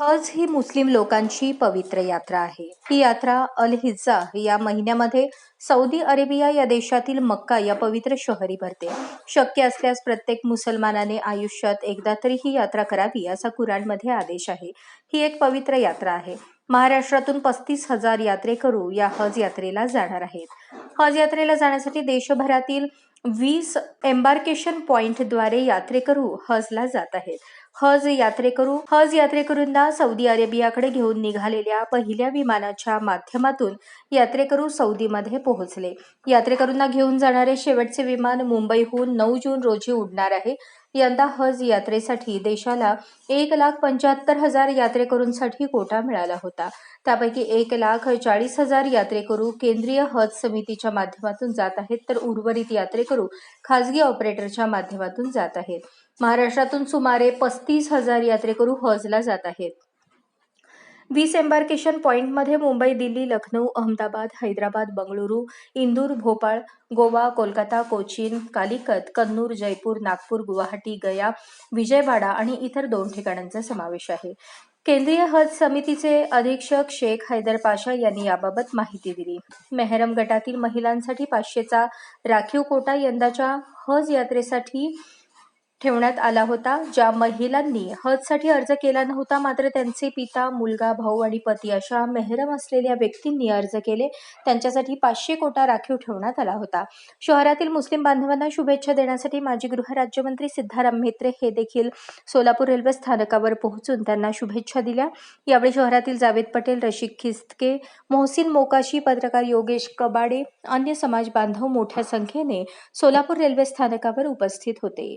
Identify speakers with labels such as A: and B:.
A: हज ही मुस्लिम लोकांची पवित्र यात्रा आहे. ही यात्रा अल हिज्जा या महिन्यामध्ये सौदी अरेबिया या देशातील मक्का या पवित्र शहरी भरते. शक्य असल्यास प्रत्येक मुसलमानाने आयुष्यात एकदा तरी ही यात्रा करावी असा कुराणमध्ये आदेश आहे. ही एक पवित्र यात्रा आहे. महाराष्ट्रातून पस्तीस हजार यात्रेकरू या हज यात्रेला जाणार आहेत. हज यात्रेला जाण्यासाठी देशभरातील वीस एम्बार्केशन पॉइंटद्वारे यात्रेकरू हजला जात आहेत. हज यात्रेकरू हज यात्रेकरूंना सौदी अरेबियाकडे घेऊन निघालेल्या पहिल्या विमानाच्या माध्यमातून यात्रेकरू सौदीमध्ये पोहोचले. यात्रेकरूंना घेऊन जाणारे शेवटचे विमान मुंबईहून नऊ जून रोजी उडणार आहे. यंदा हज यात्रेसाठी देशाला एक लाख पंच्याहत्तर हजार यात्रेकरूंसाठी कोटा मिळाला होता. त्यापैकी एक लाख चाळीस हजार यात्रेकरू केंद्रीय हज समितीच्या माध्यमातून जात आहेत तर उर्वरित यात्रेकरू खासगी ऑपरेटरच्या माध्यमातून जात आहेत. महाराष्ट्रातून सुमारे पस्तीस हजार यात्रेकरू हजला जात आहेत. वीस एम्बार्केशन पॉईंटमध्ये मुंबई दिल्ली लखनौ अहमदाबाद हैदराबाद बंगळुरू इंदूर भोपाळ गोवा कोलकाता कोचीन कालिकत कन्नूर जयपूर नागपूर गुवाहाटी गया विजयवाडा आणि इतर दोन ठिकाणांचा समावेश आहे. केंद्रीय हज समितीचे अधीक्षक शेख हैदर पाशा यांनी याबाबत माहिती दिली. मेहरम गटातील महिलांसाठी पाचशेचा राखीव कोटा यंदाच्या हज यात्रेसाठी ठेवण्यात आला होता ज्या महिलांनी हजसाठी अर्ज केला नव्हता मात्र त्यांचे पिता मुलगा भाऊ आणि पती अशा मेहरम असलेल्या व्यक्तींनी अर्ज केले. त्यांच्यासाठी पाचशे कोटा राखीव ठेवण्यात आला होता. शहरातील मुस्लिम बांधवांना शुभेच्छा देण्यासाठी माजी गृहराज्यमंत्री सिद्धाराम म्हेत्रे हे देखील सोलापूर रेल्वे स्थानकावर पोहोचून त्यांना शुभेच्छा दिल्या. यावेळी शहरातील जावेद पटेल रशिक खिस्तके मोहसिन मोकाशी पत्रकार योगेश कबाडे अन्य समाज बांधव मोठ्या संख्येने सोलापूर रेल्वे स्थानकावर उपस्थित होते.